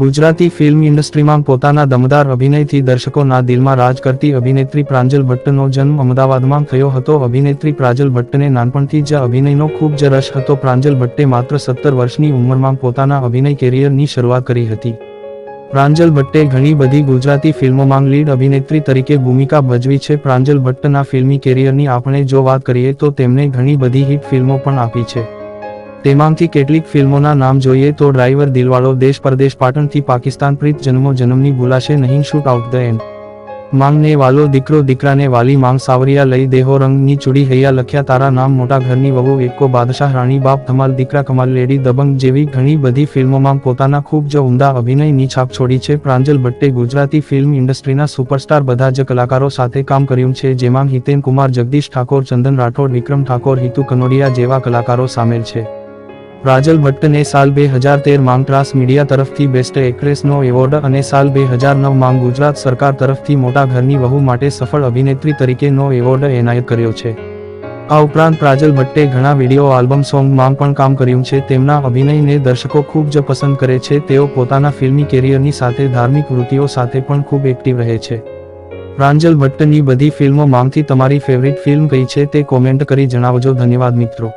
Gujarati film ઇન્ડસ્ટ્રીમાં પોતાના દમદાર અભિનયથી દર્શકોના દિલમાં રાજ કરતી અભિનેત્રી પ્રાંજલ ભટ્ટનો જન્મ અમદાવાદમાં થયો હતો. અભિનેત્રી પ્રાંજલ ભટ્ટને નાનપણથી જ અભિનયનો ખૂબ જ રસ હતો. પ્રાંજલ ભટ્ટે માત્ર સત્તર વર્ષની ઉંમરમાં પોતાના અભિનય કેરિયરની શરૂઆત કરી હતી. પ્રાંજલ ભટ્ટે ઘણી બધી ગુજરાતી ફિલ્મોમાં લીડ અભિનેત્રી તરીકે ભૂમિકા ભજવી છે. પ્રાંજલ ભટ્ટના ફિલ્મી કેરિયરની આપણે જો વાત કરીએ તો તેમણે ઘણી બધી હિટ ફિલ્મો પણ આપી છે. તેમાંથી કેટલીક ફિલ્મોના નામ જોઈએ તો ડ્રાઈવર દિલવાળો દેશ પરદેશ પાટણથી પાકિસ્તાન પ્રીત જન્મો જન્મની ભૂલાશે નહીં શૂટ આઉટ ધ એન્ડ માંગને વાલો દીકરો દીકરાને વાલી માંગ સાવરિયા લઈ દેહો રંગની ચૂડી હૈયા લખ્યા, તારા નામ મોટા ઘરની વહુ, એકો બાદશાહ રાણી, બાપ ધમાલ, દીકરા કમાલ, લેડી દબંગ જેવી ઘણી બધી ફિલ્મોમાં પોતાના ખૂબ જ ઉમદા અભિનયની છાપ છોડી છે. પ્રાંજલ ભટ્ટે ગુજરાતી ફિલ્મ ઇન્ડસ્ટ્રીના સુપરસ્ટાર બધા જ કલાકારો સાથે કામ કર્યું છે, જેમાં હિતેન કુમાર, જગદીશ ઠાકોર, ચંદન રાઠોડ, વિક્રમ ઠાકોર, હિતુ કનોડિયા જેવા કલાકારો સામેલ છે. પ્રાજલ ભટ્ટને સાલ બે હજાર તેર માંગ ટ્રાસ મીડિયા તરફથી બેસ્ટ એક્ટ્રેસનો એવોર્ડ અને સાલ બે હજાર નવ માંગ ગુજરાત સરકાર તરફથી મોટા ઘરની વહુ માટે સફળ અભિનેત્રી તરીકેનો એવોર્ડ એનાયત કર્યો છે. આ ઉપરાંત પ્રાજલ ભટ્ટે ઘણા વીડિયો, આલ્બમ, સોંગમાં પણ કામ કર્યું છે. તેમના અભિનયને દર્શકો ખૂબ જ પસંદ કરે છે. તેઓ પોતાના ફિલ્મી કેરિયરની સાથે ધાર્મિક વૃત્તિઓ સાથે પણ ખૂબ એક્ટિવ રહે છે. પ્રાંજલ ભટ્ટની બધી ફિલ્મોમાંથી તમારી ફેવરિટ ફિલ્મ કઈ છે તે કોમેન્ટ કરી જણાવજો. ધન્યવાદ મિત્રો.